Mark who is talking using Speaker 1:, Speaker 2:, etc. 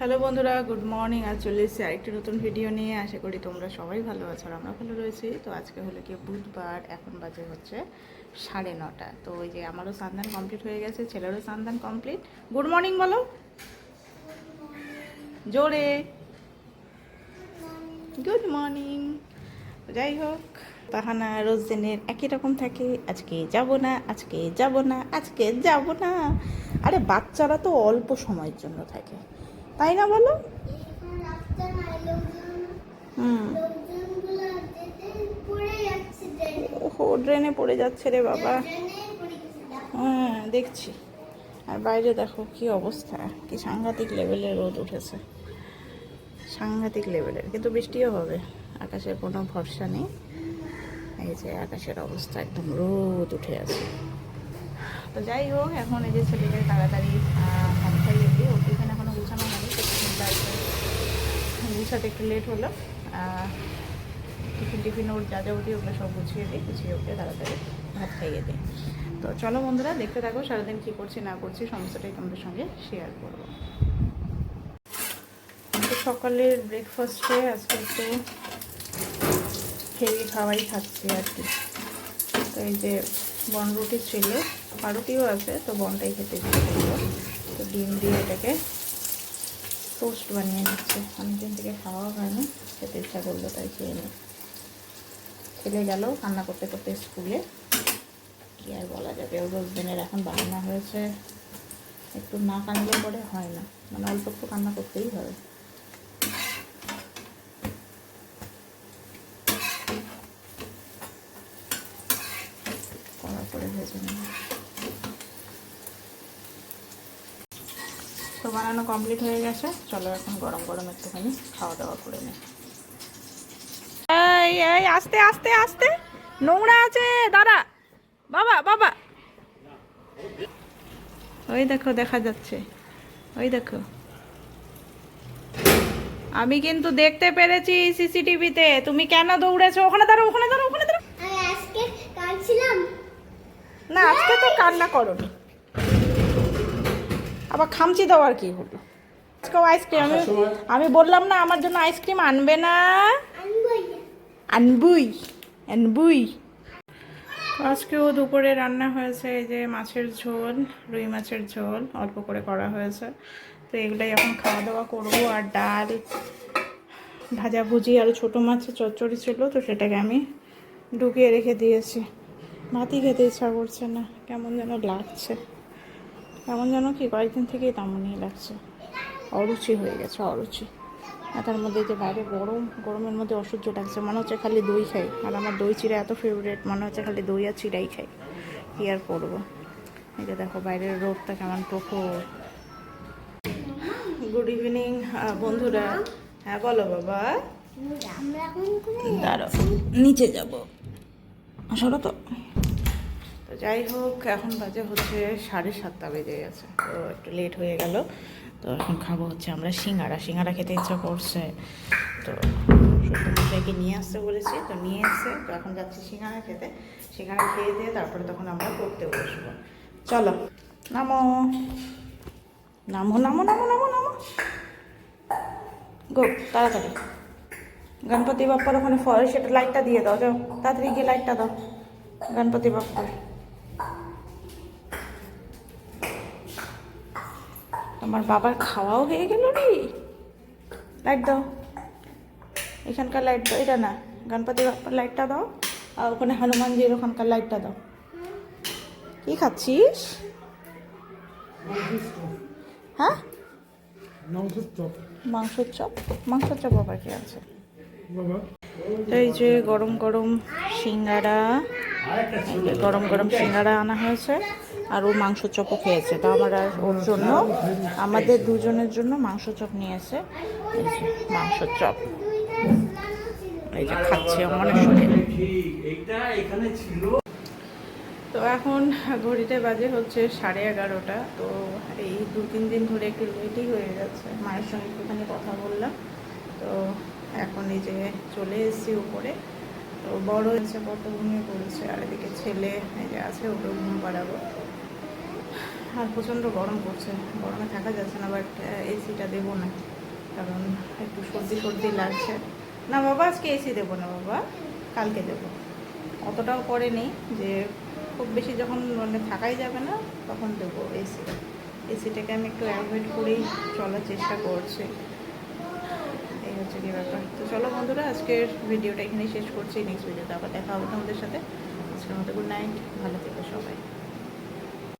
Speaker 1: Hello বন্ধুরা, good morning. আজ চলে এসেছি আরেকটি নতুন ভিডিও নিয়ে। আশা করি তোমরা সবাই ভালো আছো আর আমরা ভালো রয়েছি। তো আজকে হলো কি বুধবার, এখন বাজে হচ্ছে সাড়ে নটা। তো ওই যে আমারও সান্দান কমপ্লিট হয়ে গেছে, ছেলেরও সান্দান কমপ্লিট গুড মর্নিং বলো। জোরে। Good morning. যাই হোক বাহানা রোজ দিনের একই রকম থাকে। আজকে যাব না, আজকে যাব না, আজকে যাব না। আরে বাচ্চারা তো অল্প সময়ের জন্য থাকে। তাই না বলো? হুম। ড্রেনে পড়ে যাচ্ছে রে বাবা। হ্যাঁ দেখছি। আর বাইরে দেখো কি অবস্থা কি সাংঘাতিক লেভেলের রোদ উঠেছে। সাংঘাতিক লেভেলের কিন্তু বৃষ্টিও হবে আকাশের কোনো ভরসা নেই। এই যে আকাশের অবস্থা একদম রোদ উঠে আছে। তো যাই হোক এখন এই যে ছেলেকে তাড়াতাড়ি আহ, ভাত খাইয়ে দিই ওর টিফিন এখনও গুছানো হয়নি তো টিফিন গুছাতে একটু লেট হলো। টিফিন টিফিন ওর যা যাবতীয় ওগুলো সব গুছিয়ে দিই, গুছিয়ে ওকে তাড়াতাড়ি ভাত খাইয়ে দিই। তো চলো বন্ধুরা, দেখতে থাকো সারাদিন কী করছি না করছি, সমস্তটাই তোমাদের সঙ্গে শেয়ার করব। সকালের ব্রেকফাস্টে আজকে একটু হেভি খাওয়াই খাচ্ছি আর কি। তো এই যে বনরুটি ছিল, পাউরুটিও আছে, তো বনটাই খেতে করল। তো ডিম দিয়ে এটাকে টোস্ট বানিয়ে নিচ্ছে। অনেকদিন থেকে খাওয়া না খেতে ইচ্ছা করল, তাই খেয়ে নিই। খেলে গেল কান্না করতে করতে স্কুলে। কি আর বলা যাবে রোজ দিনের এখন বানানো হয়েছে। একটু না কানলে পরে হয় না মানে অল্প একটু কান্না করতেই হবে। কড়া করে ভেজে তো বানানো কমপ্লিট হয়ে গেছে। চলো এখন গরম গরম একটুখানি খাওয়া দাওয়া করে নিই এই এই আস্তে আস্তে আস্তে। নোংরা আছে দাঁড়া। বাবা বাবা। ওই দেখো দেখা যাচ্ছে। ওই দেখো। আমি কিন্তু দেখতে পেরেছি সিসিটিভিতে। তুমি কেন দৌড়েছো? ওখানে দাঁড়ো ওখানে দাঁড়ো ওখানে দাঁড়ো।
Speaker 2: আজকে কাঁদছিলাম।
Speaker 1: না আজকে তো কান্না করনি। আবার খামচি দেওয়ার কি হলো? আজকেও আইসক্রিম আমি আমি বললাম না আমার জন্য আইসক্রিম আনবে না।
Speaker 2: আনবই।
Speaker 1: আনবুই। আজকেও দুপুরে রান্না হয়েছে এই যে মাছের ঝোল রুই মাছের ঝোল অল্প করে করা হয়েছে। তো এগুলাই এখন খাওয়া দাওয়া করব আর ডাল ভাজাভুজি আর ছোটো মাছের চচ্চড়ি ছিল তো সেটাকে আমি ঢুকিয়ে রেখে দিয়েছি। ভাতই খেতে ইচ্ছা করছে না কেমন যেন লাগছে। কেমন যেন কি কয়েকদিন থেকেই তেমনই লাগছে। অরুচি হয়ে গেছে অরুচি। আর তার মধ্যে যে বাইরে গরম গরমের মধ্যে অসহ্য লাগছে মনে হচ্ছে খালি দই খাই। আর আমার দই চিড়া এত ফেভারিট মনে হচ্ছে খালি দই আর চিড়াই খাই। কি আর করব? এই যে দেখো বাইরের রোদটা কেমন প্রখর। গুড ইভিনিং বন্ধুরা। হ্যাঁ বলো বাবা। দাঁড়ো নিচে যাব। সরো তো। যাই হোক, এখন বাজে হচ্ছে সাড়ে সাতটা বেজে গেছে, তো একটু লেট হয়ে গেল। তো এখন খাব হচ্ছে আমরা সিঙ্গারা। সিঙ্গারা খেতে ইচ্ছা করছে, তো শ্বশুরমশাইকে নিয়ে আসতে বলেছি, তো নিয়ে এসছে তো এখন যাচ্ছি সিঙ্গারা খেতে। সিঙ্গারা খেয়ে দিয়ে তারপরে তখন আমরা পড়তে বসবো। চলো, নামো। নামো নামো নামো নামো নামো। গো, তাড়াতাড়ি। গণপতি বাপ্পার ওখানে সেটা লাইটটা দিয়ে দাও, যাও। তাড়াতাড়ি গিয়ে লাইটটা দাও। গণপতি বাপ্পার। তোমার বাবার খাওয়াও হয়ে গেল রে। লাইট দাও। এখানকার লাইট দাও। এটা না গণপতি বাপ্পার লাইটটা দাও। আর ওখানে হনুমানজির ওখানকার লাইটটা দাও। কি খাচ্ছিস? হ্যাঁ?
Speaker 3: মাংসের চপ।
Speaker 1: মাংসের চপ আবার কি আছে? এই যে গরম গরম সিঙ্গারা। গরম গরম সিঙ্গারা আনা হয়েছে আর ও মাংস চপও খেয়েছে। তো আমার আর ওর জন্য, আমাদের দুজনের জন্য মাংস চপ নিয়েছে। মাংস চপ। এই যে খাচ্ছে অনেক
Speaker 3: এইটা
Speaker 1: তো এখন ঘড়িতে বাজে হচ্ছে সাড়ে এগারোটা। তো এই দু তিন দিন ধরে একটু লেটই হয়ে যাচ্ছে মায়ের সঙ্গে একটুখানি কথা বললাম। তো এখন এই যে চলে এসেছি উপরে। তো বড় হয়েছে কত ঘুমিয়ে পড়েছে আর এদিকে ছেলে যে আছে ওকে ঘুম পাড়াবো। আর প্রচণ্ড গরম করছে গরমে থাকা যাচ্ছে না বাট এসিটা দেবো না, কারণ একটু সর্দি সর্দি লাগছে। না বাবা, আজকে এসি দেবো না বাবা, কালকে দেবো। অতটাও পরে নেই যে খুব বেশি যখন মানে থাকাই যাবে না, তখন দেবো এসি এসিটাকে আমি একটু অ্যাভয়েড করেই চলার চেষ্টা করছি। হচ্ছে কি ব্যাপার। তো চলো বন্ধুরা, আজকের ভিডিওটা এখানেই শেষ করছি। নেক্সট ভিডিওতে আবার দেখা হবে তোমাদের সাথে। আজকের মতো গুড নাইট ভালো থেকো সবাই।